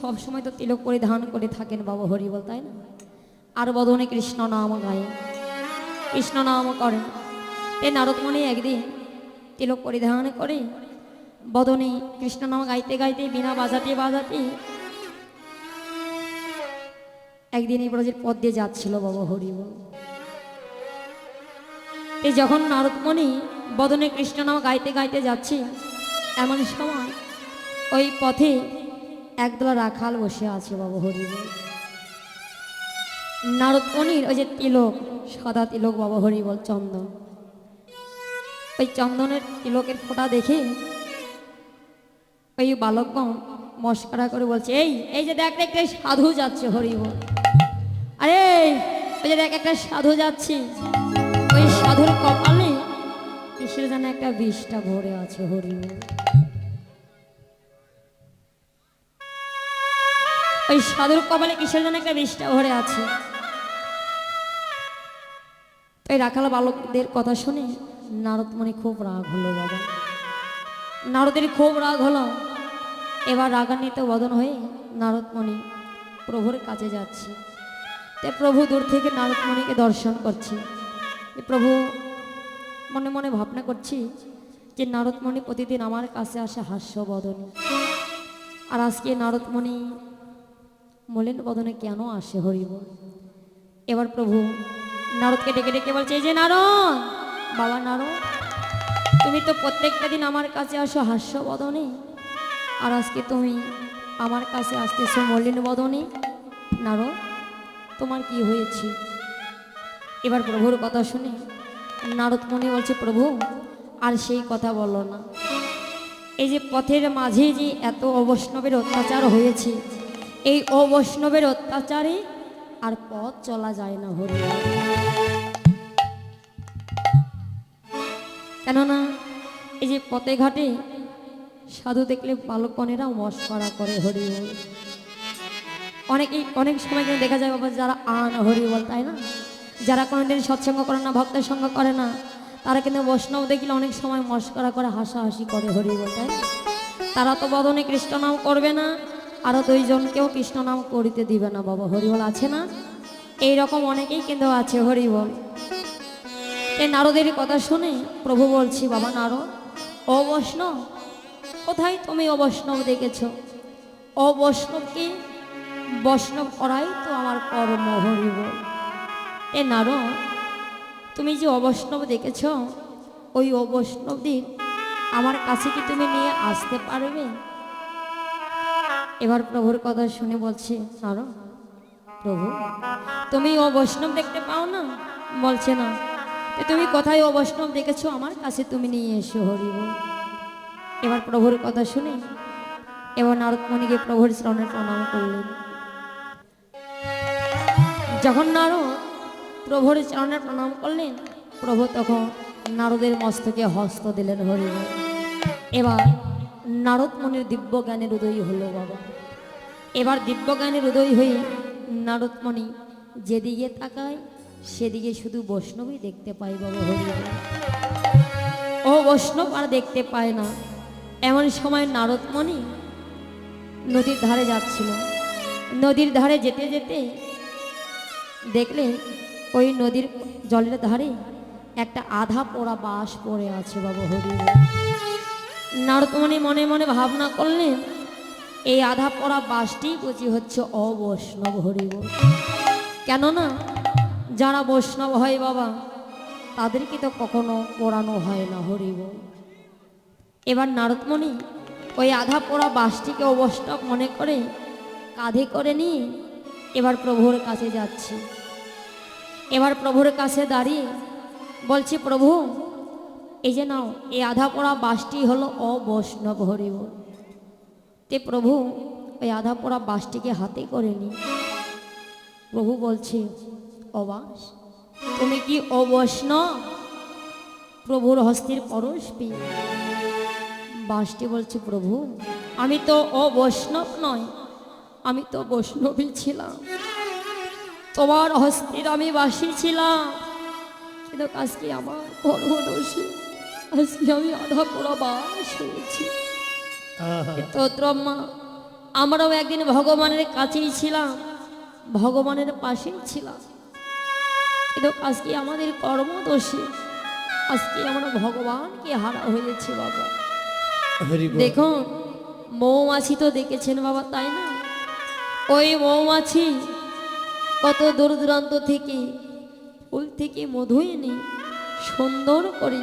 সবসময় তো তিলক পরিধান করে থাকেন বাবা হরি বল তাই না? আর বদনে কৃষ্ণ নাম গায়ে। কৃষ্ণ নাম করেন। এই নারদমণি একদিন তিলক পরিধান করে বদনে কৃষ্ণ নাম গাইতে গাইতে বিনা বাজাতে বাজাতে একদিন এই ব্রজের পথ দিয়ে যাচ্ছিল বাবা হরি বল এই যখন নারদমণি বদনে কৃষ্ণ নাম গাইতে গাইতে যাচ্ছে, এমন সময় ওই পথে একদলা রাখাল বসে আছে বাবা হরি বল নারদমণির ওই যে তিলক, সাদা তিলক বাবা হরি বল চন্দন। ওই চন্দনের তিলকের ফোঁটা দেখে ওই বালকগণ মস্করা করে বলছে, এই এই যে দেখ একটা সাধু যাচ্ছে হরি বল আরে, ওই যে দেখ, একটা সাধু যাচ্ছে। ওই সাধুর কপালে কিসের যেন একটা বিষটা ভরে আছে হরি ওই সাধুর কপালে কিসের যেন একটা বিষটা ভরে আছে। ওই রাখাল বালকদের কথা শুনে নারদ মনে খুব রাগ হলো বাবা। নারদের খুব রাগ হলো। এবার রাগান্বিত বদন হয়ে নারদমণি প্রভুর কাছে যাচ্ছে। তাই প্রভু দূর থেকে নারদমণিকে দর্শন করছে। প্রভু মনে মনে ভাবনা করছি যে নারদমণি প্রতিদিন আমার কাছে আসে হাস্য বদনে। আর আজকে নারদমণি মলিন বদনে কেন আসে হরিব? এবার প্রভু, নারদকে ডেকে ডেকে বলছে, এই যে নারদ, বাবা নারদ, তুমি তো প্রত্যেকটা দিন আমার কাছে আসো হাস্য বদনে, আর আজকে তুমি আমার কাছে আসতেছো মলিন বদনে। নারদ, তোমার কি হয়েছে? এবার প্রভুর কথা শুনে নারদ মনে বলছে, প্রভু, আর সেই কথা বলো না। এই যে পথের মাঝে যে এত অবৈষ্ণবের অত্যাচার হয়েছে এই অবৈষ্ণবের অত্যাচারে আর পথ চলা যায় না হরি কেননা এই যে পথে ঘাটে সাধু দেখলে বালকনেরাও মস্করা করে হরি অনেকেই অনেক সময় কিন্তু দেখা যায় বাবা যারা আন হরি বল, তাই না? যারা কোনোদিন সৎসঙ্গ করে না, ভক্তের সঙ্গ করে না, তারা কিন্তু বৈষ্ণব দেখলে অনেক সময় মস্করা করে হাসাহাসি করে হরি বল, তাই তারা তো বদনে কৃষ্ণ নাম করবে না আরও দুইজনকেও কৃষ্ণ নাম করিতে দিবে না বাবা, হরিবল আছে না? এই রকম অনেকেই কিন্তু আছে, হরিবল। এই নারদের কথা শুনে প্রভু বলছি, বাবা নারদ, ও বৈষ্ণব, কোথায় তুমি অবৈষ্ণব দেখেছ? অবৈষ্ণবকে বৈষ্ণব করাই তো আমার কর্ম, হরিবল। এ নারদ, তুমি যে অবৈষ্ণব দেখেছ, ওই অবৈষ্ণবদের আমার কাছে কি তুমি নিয়ে আসতে পারবে? এবার প্রভুর কথা শুনে বলছে নার প্রভু, তুমি ও বৈষ্ণব দেখতে পাও না? বলছে, না। তুমি কোথায় ও বৈষ্ণব দেখেছ? আমার কাছে তুমি নিয়ে এসো হরিব এবার প্রভুর কথা শুনে এবার নারদমণিকে প্রভুর চরণে প্রণাম করলেন। যখন নারদ প্রভুর চরণে প্রণাম করলেন, প্রভু তখন নারদের মস্তকে হস্ত দিলেন হরিব এবার নারদ মনের দিব্য জ্ঞানের উদয় হলো বাবা। এবার দিব্য জ্ঞানের উদয় হয়ে নারদমণি যেদিকে তাকায়, সেদিকে শুধু বৈষ্ণবই দেখতে পাই বাবা হরি। ও বৈষ্ণব আর দেখতে পায় না। এমন সময় নারদমণি নদীর ধারে যাচ্ছিল। নদীর ধারে যেতে যেতে দেখলেন ওই নদীর জলের ধারে একটা আধা পোড়া বাঁশ পড়ে আছে বাবা হরি। নারদমণি মনে মনে ভাবনা করলেন, এই আধা পড়া বাসটি বুঝি হচ্ছে অবৈষ্ণব হরিব। কেননা, যারা বৈষ্ণব হয় বাবা তাদেরকে তো কখনো পড়ানো হয় না হরিব। এবার নারদমণি ওই আধা পোড়া বাসটিকে অবৈষ্ণব মনে করে কাঁধে করে নিয়ে এবার প্রভুর কাছে যাচ্ছি। এবার প্রভুর কাছে দাঁড়িয়ে বলছি, প্রভু এই যে নাও, এই আধা পড়া বাসটি হলো অবৈষ্ণব হরিব। তে প্রভু, ওই আধা পড়া বাসটিকে হাতে করে নি প্রভু বলছে, অবাস? তুমি কি অবৈষ্ণব? প্রভুর হস্তির পরশ পেয়ে। বাসটি বলছে, প্রভু, আমি তো অবৈষ্ণব নয় আমি তো বৈষ্ণবী ছিলাম। তোমার হস্তির আমি বাসী ছিলাম। কিন্তু আজকে আমার কর্মদোষী আজকে আমি আধা পোড়া বাস হয়েছি আহা, তো ব্রহ্মা আমরাও একদিন ভগবানের কাছেই ছিলাম ভগবানের পাশেই ছিলাম। কিন্তু আজকে আমাদের কর্মদোষে আজকে আমরা ভগবানকে হারা হয়েছে বাবা। দেখুন মৌমাছি তো দেখেছেন বাবা তাই না? ওই মৌমাছি কত দূর দূরান্ত থেকে ফুল থেকে মধু এনে সুন্দর করে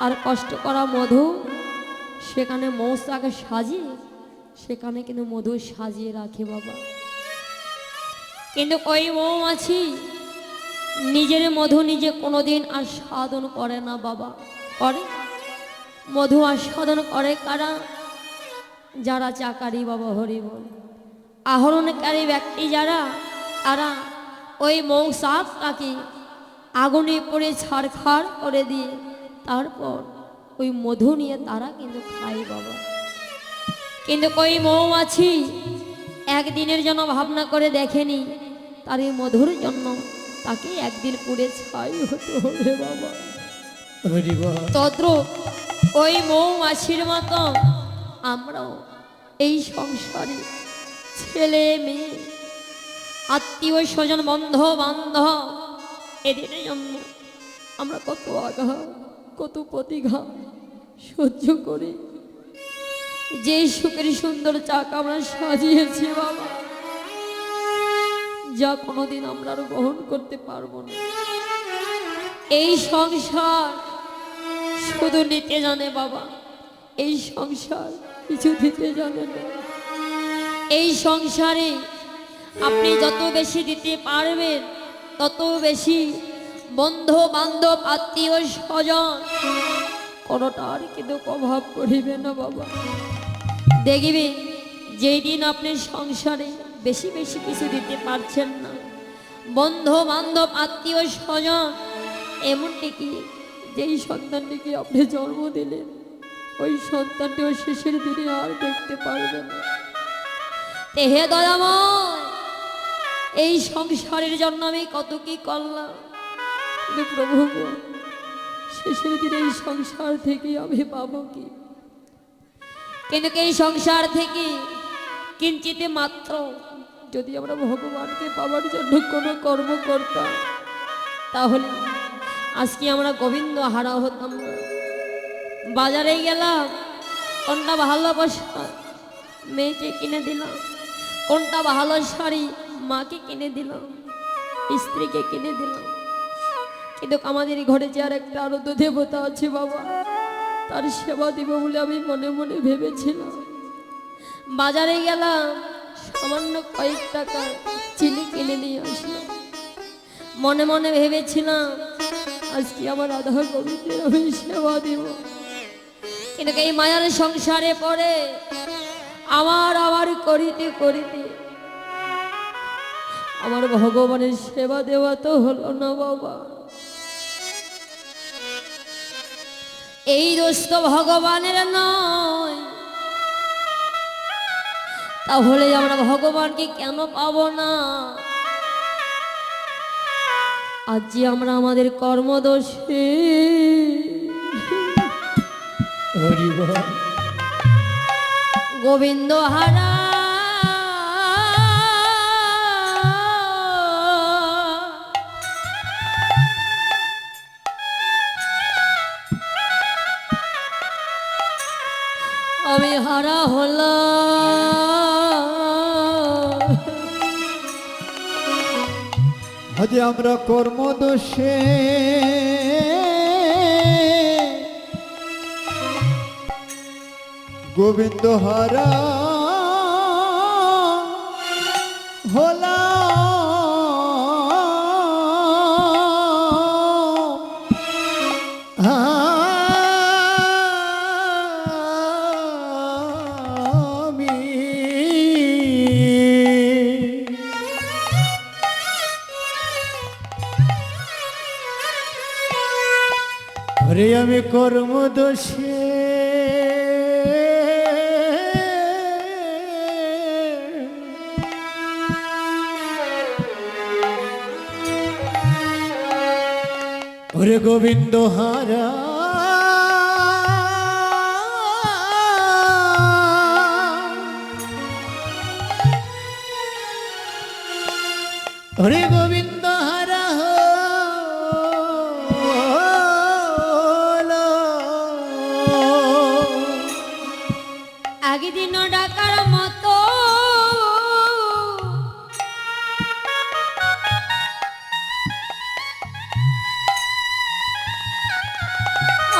আর কষ্ট করা মধু, সেখানে মৌচাকে সাজিয়ে, সেখানে কিন্তু মধু সাজিয়ে রাখে বাবা। কিন্তু ওই মৌমাছি নিজের মধু নিজে কোনোদিন আর সাধন করে না বাবা। করে? মধু আস্বাদন করে কারা? যারা চাকারি বাবা হরি বল আহরণকারী ব্যক্তি যারা, তারা ওই মৌসাপটাকে আগুনে পড়ে ছাড়খাড় করে দিয়ে তারপর ওই মধু নিয়ে তারা কিন্তু খায় বাবা। কিন্তু ওই মৌমাছি একদিনের জন্য ভাবনা করে দেখেনি। তার এই মধুর জন্য তাকে একদিন পুড়ে ছাই হতে হবে বাবা। তদ্র ওই মৌমাছির মতো আমরাও এই সংসারে ছেলে মেয়ে আত্মীয় স্বজন বন্ধ বান্ধব এদের জন্য আমরা কত আঘাত কত প্রতিঘাত সহ্য করে। যে সুখের সুন্দর চাক আমরা সাজিয়েছি বাবা, যা কোনোদিন আমরা আর গ্রহণ করতে পারব না। এই সংসার শুধু নিতে জানে বাবা, এই সংসার কিছু দিতে জানে না। এই সংসারে আপনি যত বেশি দিতে পারবেন, তত বেশি বন্ধু বান্ধব আত্মীয় স্বজন। কোনোটার কিন্তু অভাব করিবে না বাবা। দেখবে যেই দিন আপনি সংসারে বেশি বেশি কিছু দিতে পারছেন না বন্ধু বান্ধব আত্মীয় স্বজন, এমনটি কি যেই সন্তানটিকে আপনি জন্ম দিলেন, ওই সন্তানটিও শেষের দিনে আর দেখতে পারবে না। তে হে দয়াময়, এই সংসারের জন্য আমি কত কি করলাম? কিন্তু প্রভু, শেষের দিনে এই সংসার থেকে আমি পাবো কি? কিন্তু এই সংসার থেকে কিঞ্চিত মাত্র যদি আমরা ভগবানকে পাওয়ার জন্য কোনো কর্ম করতাম, তাহলে আজকে আমরা গোবিন্দ হারা হতাম না। বাজারে গেলাম, কোনটা ভালোবাসা মেয়েকে কিনে দিলাম, কোনটা ভালো শাড়ি মাকে কিনে দিলাম, স্ত্রীকে কিনে দিলাম। কিন্তু আমাদের ঘরে যে আর একটা আরত দেবতা আছে বাবা। তার সেবা দিব বলে আমি মনে মনে ভেবেছিলাম। বাজারে গেলাম, সামান্য কয়েক টাকা চিনি কিনে নিয়ে আসলাম। মনে মনে ভেবেছিলাম, আজকে আমার আধা গোবিন্দের আমি সেবা দিব। কিন্তু এই মায়ার সংসারে পড়ে আমার আমার করিতে করিতে আমার ভগবানের সেবা দেওয়া তো হলো না বাবা। এই দোষ তো ভগবানের নয়। তাহলে আমরা ভগবানকে কেন পাব না? আজ যে আমরা আমাদের কর্মদোষে। গোবিন্দ হারা আমি হল। আজ আমরা কর্মদোষে গোবিন্দ হারা। কর্মদোষে ওরে গোবিন্দ হারা। ওরে গোবিন্দ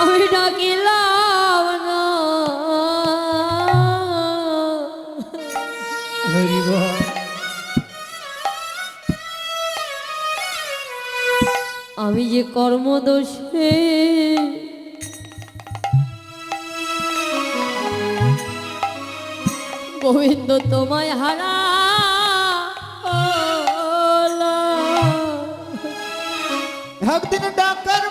আমি ডাকিলাম না। আমি যে কর্মদোষে গোবিন্দ তোমায় হারা একদিন ডাকার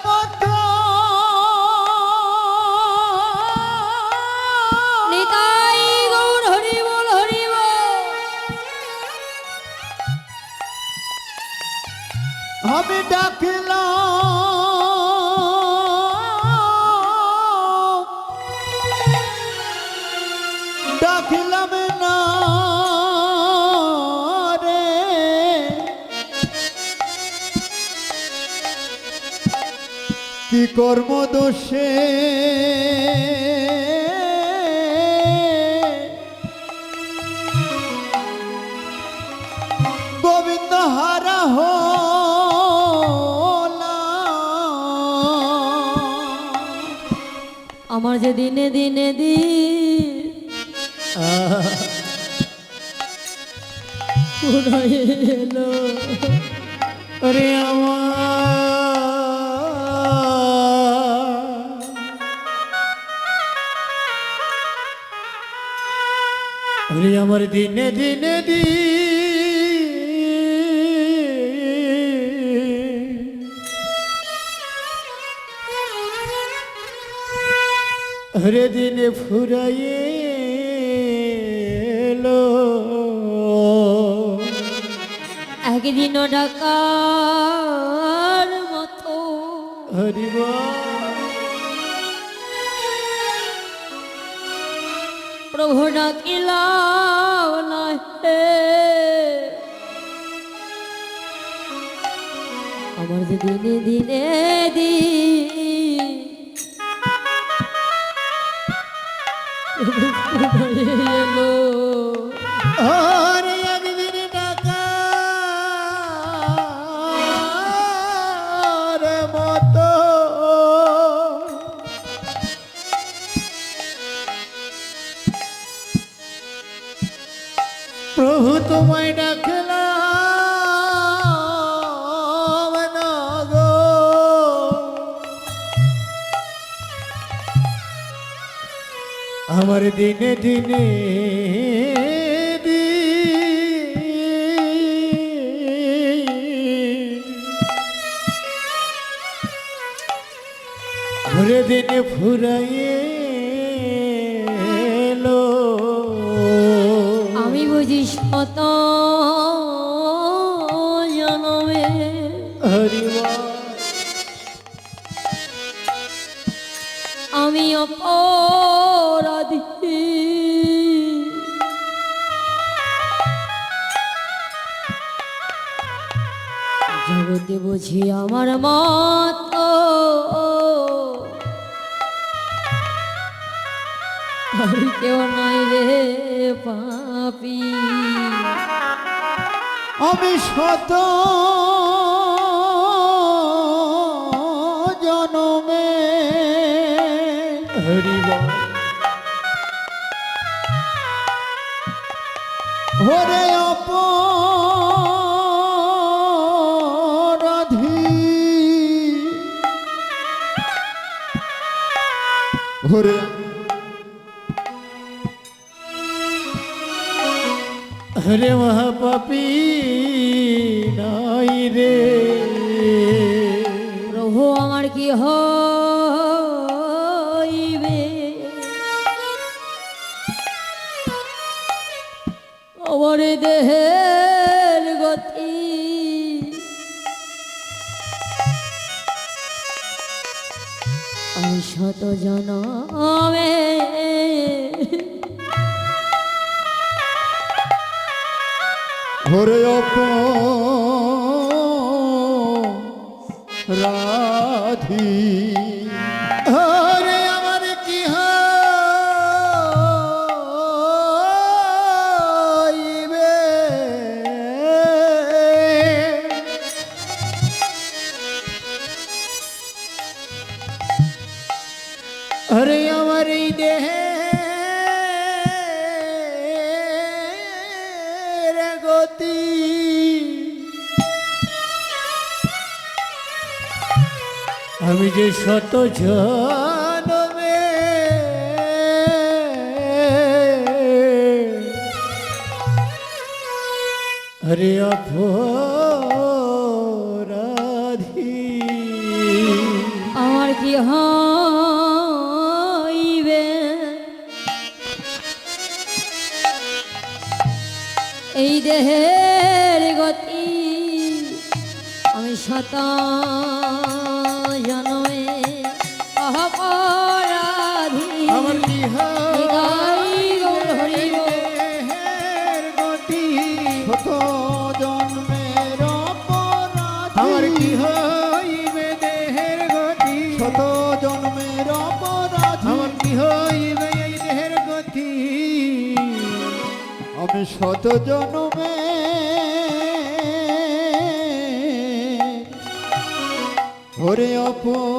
কি কর্ম দোষে গোবিন্দ হারা হলাম। আমার যে দিনে দিনে ফুরায় এলো। আরে আমার আরে আমার দিনে দিনে দি। হরে দিনে ফুরাইয়ে এলো। একদিন ডাকার মতো। হরিবা প্রভু ডাকিল আমার যে দিনে দিনে দি এলো আমার দিনে দিনে ঘুরে দিনে ফুরাইয়ে আমি বুঝি শত জনমে। হরিবা আমি অপরাধী জগতে বুঝি আমার মত কেউ নাই রে পাপি। আমি শত জনমে হরিবা। হরে হরে হরে মহাপাপী নাই রে। প্রভু আমার কি হইবে? আমার এই শত জন ঘরে রাধী গত জনমে। হরে অপরাধী। আমার কি হইবে? এই দেহের গতি আমি শতা কত জনমে ভরে অপর